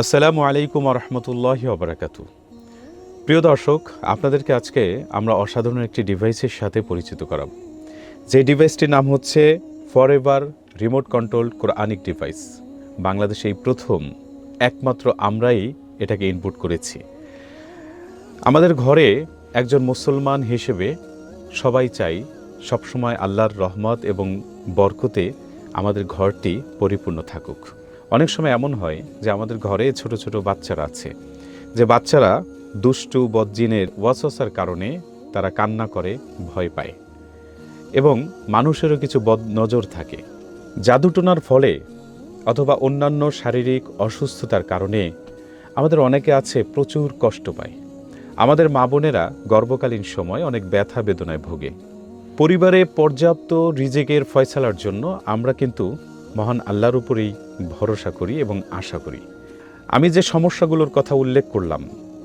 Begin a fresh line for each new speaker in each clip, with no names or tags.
আসসালামু আলাইকুম রহমতুল্লাহ অবরাকাত প্রিয় দর্শক, আপনাদেরকে আজকে আমরা অসাধারণ একটি ডিভাইসের সাথে পরিচিত করাব। যে ডিভাইসটির নাম হচ্ছে forever remote control Quranic device বাংলাদেশে এই প্রথম, একমাত্র আমরাই এটাকে ইনপুট করেছি। আমাদের ঘরে একজন মুসলমান হিসেবে সবাই চাই সবসময় আল্লাহর রহমত এবং বরকতে আমাদের ঘরটি পরিপূর্ণ থাকুক। অনেক সময় এমন হয় যে আমাদের ঘরে ছোট ছোট বাচ্চারা আছে, যে বাচ্চারা দুষ্টু বজ্জিনের ওয়াসওয়াসার কারণে তারা কান্না করে, ভয় পায়। এবং মানুষেরও কিছু বদ নজর থাকে। জাদুটোনার ফলে অথবা অন্যান্য শারীরিক অসুস্থতার কারণে আমাদের অনেকে আছে প্রচুর কষ্ট পায়। আমাদের মা বোনেরা গর্ভকালীন সময় অনেক ব্যথা বেদনায় ভোগে। পরিবারে পর্যাপ্ত রিজেকের ফয়সালার জন্য আমরা কিন্তু মহান আল্লাহর উপরেই ভরসা করি এবং আশা করি। আমি যে সমস্যাগুলোর কথা উল্লেখ করলাম,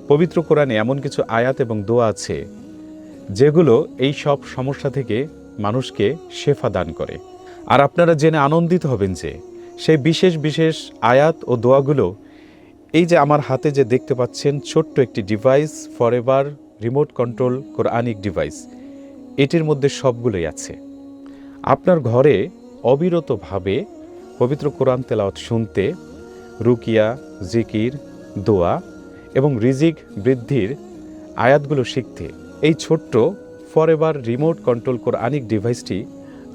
পবিত্র কোরআনে এমন কিছু আয়াত এবং দোয়া আছে, যেগুলো এই সব সমস্যা থেকে মানুষকে শেফা দান করে। আর আপনারা জেনে আনন্দিত হবেন যে, সেই বিশেষ বিশেষ আয়াত ও দোয়াগুলো এই যে আমার হাতে যে দেখতে পাচ্ছেন ছোট্ট একটি device forever remote control Quranic device এটির মধ্যে সবগুলোই আছে। আপনার ঘরে অবিরতভাবে পবিত্র কোরআন তেলাওয়াত শুনতে রুকিয়া, জিকির, দোয়া এবং রিজিক বৃদ্ধির আয়াতগুলো শিখতে। এই ছোট্ট forever remote control Quranic ডিভাইসটি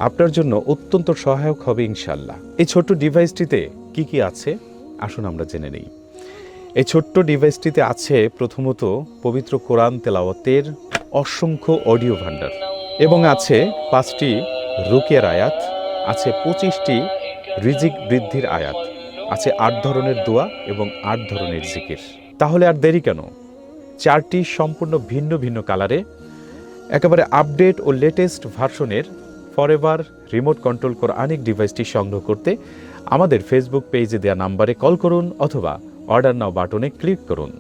আপনার জন্য অত্যন্ত সহায়ক হবে ইনশাল্লাহ এই ছোট্ট ডিভাইসটিতে কি কি আছে? আসুন আমরা জেনে নিই। এই ছোট্ট ডিভাইসটিতে আছে প্রথমত পবিত্র কোরআন তেলাওয়াতের অসংখ্য অডিও ভাণ্ডার এবং আছে পাঁচটি রুকিয়ার আয়াত, আছে পঁচিশটি রিজিক বৃদ্ধির আয়াত। আছে আট ধরনের দোয়া এবং আট ধরনের জিকির। তাহলে আর দেরি কেন? চারটি সম্পূর্ণ ভিন্ন ভিন্ন কালারে, একেবারে আপডেট ও লেটেস্ট ভার্সনের ফরএভার রিমোট কন্ট্রোল করা কোরআনিক ডিভাইসটি সংগ্রহ করতে আমাদের ফেসবুক পেজে দেওয়া নাম্বারে কল করুন অথবা অর্ডার নাও বাটনে ক্লিক করুন।